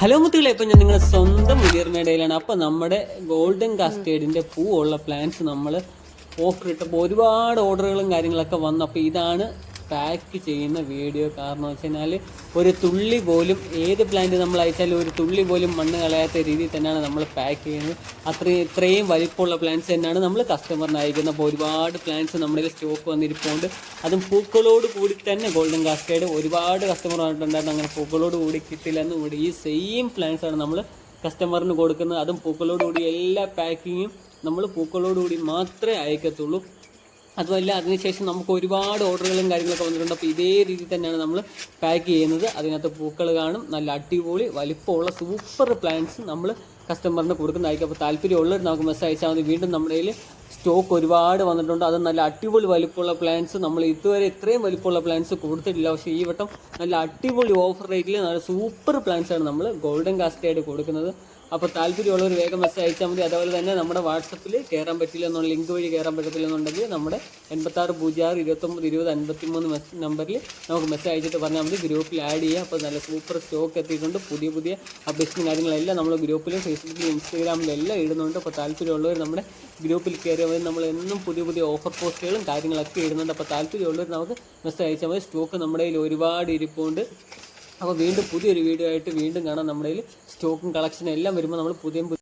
Hello മുത്തുകളെ. ഇപ്പം ഞാൻ നിങ്ങളുടെ സ്വന്തം ഉയർമേടയിലാണ് അപ്പം നമ്മുടെ ഗോൾഡൻ കാസ്റ്റേഡിന്റെ പൂവുള്ള പ്ലാന്റ്സ് നമ്മൾ ഓഫർ ഇട്ടപ്പോൾ ഒരുപാട് ഓർഡറുകളും കാര്യങ്ങളൊക്കെ വന്നു. അപ്പോൾ ഇതാണ് പാക്ക് ചെയ്യുന്ന വീഡിയോ കാരണം വെച്ച് കഴിഞ്ഞാൽ ഒരു തുള്ളി പോലും ഏത് പ്ലാന്റ് നമ്മൾ അയച്ചാലും ഒരു തുള്ളി പോലും മണ്ണ് കളയാത്ത രീതിയിൽ തന്നെയാണ് നമ്മൾ പാക്ക് ചെയ്യുന്നത്. അത്രയും ഇത്രയും വലിപ്പമുള്ള പ്ലാന്റ്സ് തന്നെയാണ് നമ്മൾ കസ്റ്റമറിന് അയക്കുന്നത്. അപ്പോൾ ഒരുപാട് പ്ലാന്റ്സ് നമ്മുടെ സ്റ്റോക്ക് വന്നിരിപ്പുണ്ട്. അതും പൂക്കളോട് കൂടി തന്നെ ഗോൾഡൻ കാസ്കേഡ് ഒരുപാട് കസ്റ്റമർ വന്നിട്ടുണ്ടായിരുന്നു. അങ്ങനെ പൂക്കളോട് കൂടി കിട്ടില്ലെന്ന് കൂടി ഈ സെയിം പ്ലാന്റ്സ് ആണ് നമ്മൾ കസ്റ്റമറിന് കൊടുക്കുന്നത്. അതും പൂക്കളോടുകൂടി എല്ലാ പാക്കിങ്ങും നമ്മൾ പൂക്കളോടുകൂടി മാത്രമേ അയക്കത്തുള്ളൂ. അതുമല്ല അതിനുശേഷം നമുക്ക് ഒരുപാട് ഓർഡറുകളും കാര്യങ്ങളൊക്കെ വന്നിട്ടുണ്ട്. അപ്പോൾ ഇതേ രീതിയിൽ തന്നെയാണ് നമ്മൾ പാക്ക് ചെയ്യുന്നത്. അതിനകത്ത് പൂക്കൾ കാണും. നല്ല അടിപൊളി വലിപ്പമുള്ള സൂപ്പർ പ്ലാന്റ്സ് നമ്മൾ കസ്റ്റമറിന് കൊടുക്കുന്നതായിരിക്കും. അപ്പോൾ താല്പര്യമുള്ളവർ നമുക്ക് മെസ്സേജ് അയച്ചാൽ മതി. വീണ്ടും നമ്മുടെ കയ്യിൽ സ്റ്റോക്ക് ഒരുപാട് വന്നിട്ടുണ്ട്. അത് നല്ല അടിപൊളി വലിപ്പമുള്ള പ്ലാന്റ്സ് നമ്മൾ ഇതുവരെ ഇത്രയും വലിപ്പമുള്ള പ്ലാന്റ്സ് കൊടുത്തിട്ടില്ല. പക്ഷേ ഈ വട്ടം നല്ല അടിപൊളി ഓഫർ റേറ്റിൽ നല്ല സൂപ്പർ പ്ലാന്റ്സ് ആണ് നമ്മൾ ഗോൾഡൻ കാസ്റ്റായിട്ട് കൊടുക്കുന്നത്. അപ്പോൾ താല്പര്യമുള്ളവർ വേഗം മെസ്സേജ് അയച്ചാൽ മതി. അതുപോലെ തന്നെ നമ്മുടെ വാട്സപ്പിൽ കയറാൻ പറ്റില്ല എന്നുള്ള ലിങ്ക് വഴി കയറാൻ പറ്റത്തില്ലെന്നുണ്ടെങ്കിൽ നമ്മുടെ എൺപത്താറ് പൂജ്യം ആറ് ഇരുപത്തൊമ്പത് ഇരുപത് അൻപത്തി മൂന്ന് മെസ് നമ്പറിൽ നമുക്ക് മെസ്സേജ് അയച്ചിട്ട് പറഞ്ഞാൽ മതി. ഗ്രൂപ്പിൽ ആഡ് ചെയ്യുക അപ്പോൾ നല്ല സൂപ്പർ സ്റ്റോക്ക് എത്തിയിട്ടുണ്ട്. പുതിയ പുതിയ അപ്ഡേഷനും കാര്യങ്ങളെല്ലാം നമ്മൾ ഗ്രൂപ്പിലും ഫേസ്ബുക്കിലും ഇൻസ്റ്റാഗ്രാമിലും എല്ലാം ഇടുന്നുണ്ട്. അപ്പോൾ താല്പര്യമുള്ളവർ നമ്മുടെ ഗ്രൂപ്പിൽ കയറിയവർ നമ്മൾ എന്നും പുതിയ പുതിയ ഓഫർ പോസ്റ്റുകളും കാര്യങ്ങളൊക്കെ ഇടുന്നുണ്ട്. അപ്പോൾ താല്പര്യമുള്ളവർ നമുക്ക് മെസ്സേജ് അയച്ചാൽ മതി. സ്റ്റോക്ക് നമ്മുടെ കയ്യിൽ ഒരുപാട് ഇരിപ്പുണ്ട്. അപ്പോൾ വീണ്ടും പുതിയൊരു വീഡിയോ ആയിട്ട് വീണ്ടും കാണാം. നമ്മുടെ സ്റ്റോക്കും കളക്ഷനും എല്ലാം വരുമ്പോൾ നമ്മൾ പുതിയ